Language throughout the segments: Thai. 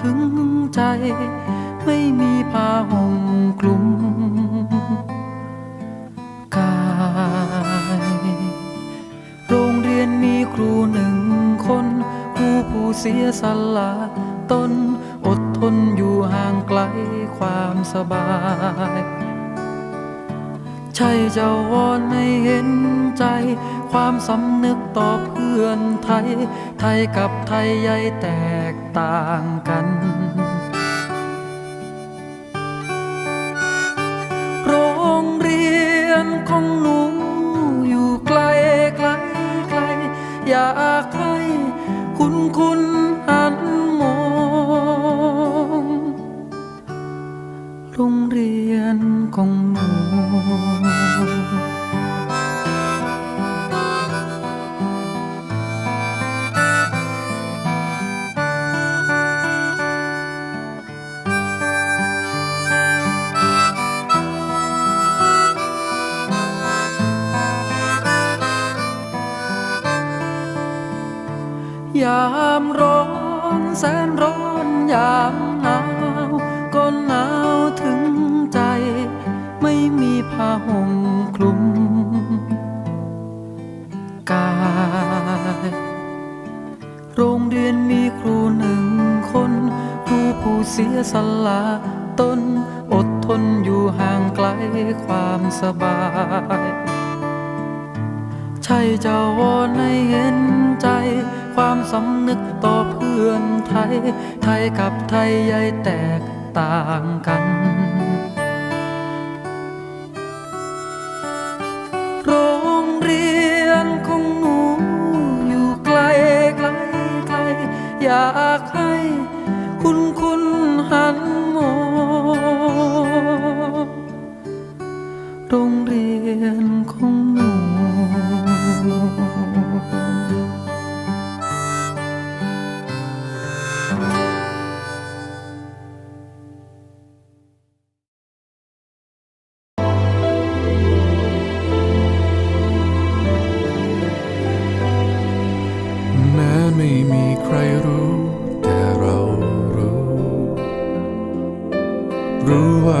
ถึงใจ ไม่มีผ้าห่มคลุมกาย โรงเรียนมีครูหนึ่งคน ครูผู้เสียสละตนอดทนอยู่ห่างไกลความสบาย ใช่จะวอนให้เห็นใจ ความสำนึกต่อ พื่อนไทย ไทยกับไทยใหญ่แตกต่างกันโรงเรียนของหนูอยู่ไกลไกลไกล อยากให้คุณคุณหันมองโรงเรียนของหนูามร้อนแสนร้อนยามหนาวก็หนาวถึงใจ ไม่มีผ้าห่มคลุมกาย โรงเรียนมีครูหนึ่งคน ครูผู้เสียสละตนอดทนอยู่ห่างไกลความสบายใช่จะวอนให้เห็นใจ ความสำนึกต่อเพื่อนไทย ไทยกับไทยใหญ่แตกต่างกันโรงเรียนของหนูอยู่ไกลไกลไกล อยากให้คุณคุณหันมองโรงเรียน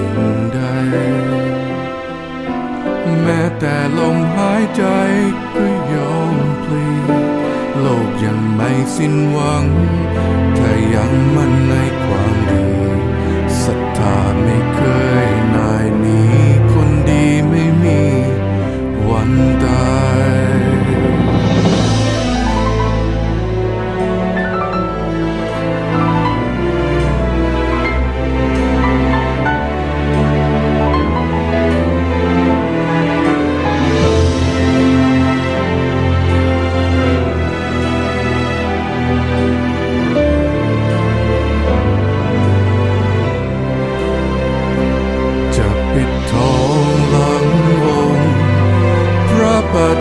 สิ่งใด แม้แต่ลมหายใจก็ยอมพลีโลกยังไม่สิ้นหวังถ้า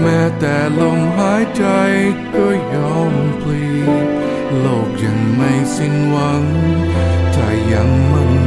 แม้แต่ลมหายใจก็ยอมพลีโลกยังไม่สิ้นหวัง ถ้ายังมั่น